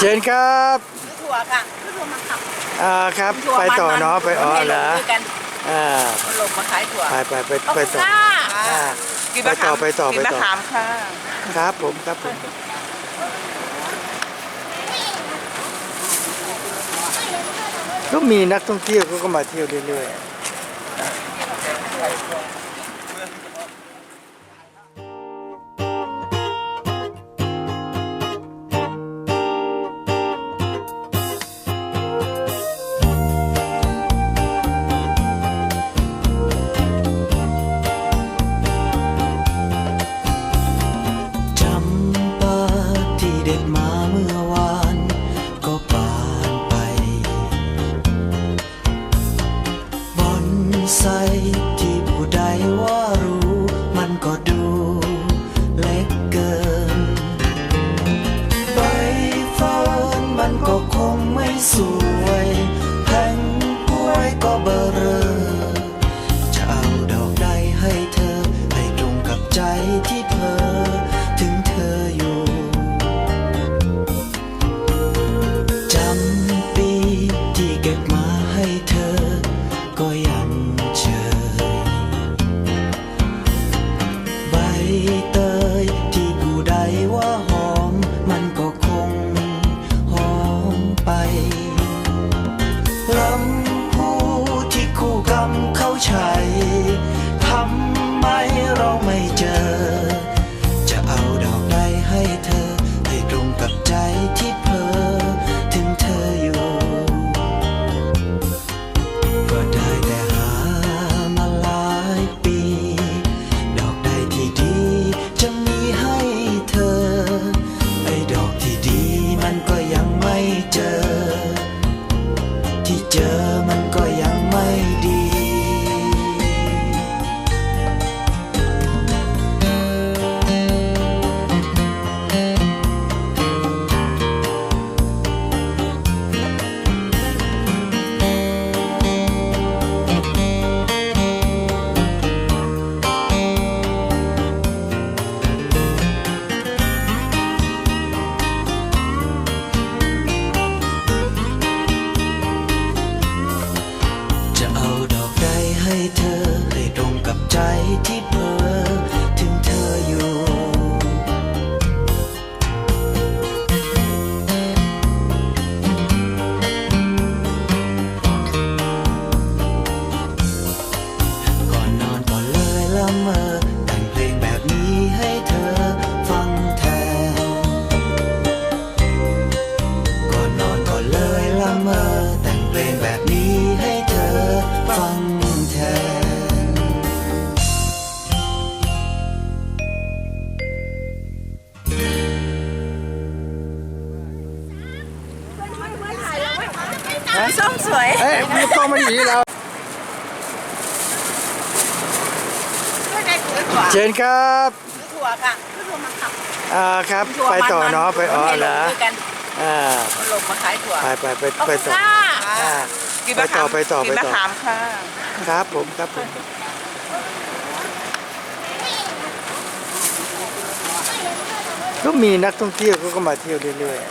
เชิญครับซื้อถั่วค่ะซื้อถั่วมาขับอ่าครับถั่วไปต่อมันๆเนาะไปอ๋อม่เหรลองด้วยกันอ่ามันลงมาขายถั่วไปไปไปขอบไปคุณต่อค่ะอ่า กินไปมะต่ขาอมไปต่อกินไปมะต่อขามค่ะครับผมครับผมก็มีนักท่องเที่ยวเขาก็มาเที่ยวเรื่อยๆ ใสที่ผู้ใดว่ารู้มันก็ดูเล็กเกินใบเฟิร์นมันก็คงไม่สูง ใใจที่ ส้มสวย เอ้ยมันต้องมาอยู่ที่เราไม่ได้ซื้อถั่วเชิญครับซื้อถั่วค่ะซื้อถั่วมาขับอ่าครับถั่วไปต่อมันๆเนาะไปอ๋อม่ลเหรงอด้วยกันอ่ามันลงมาขายถั่วไปไปไปขอบไปคุณต่อค่ะอ่ากินมะขามไปต่อไปต่อกินมะไปต่อขามค่ะครับผมครับผมก็มีนักท่องเที่ยวเขาก็มาเที่ยวเรื่อยๆ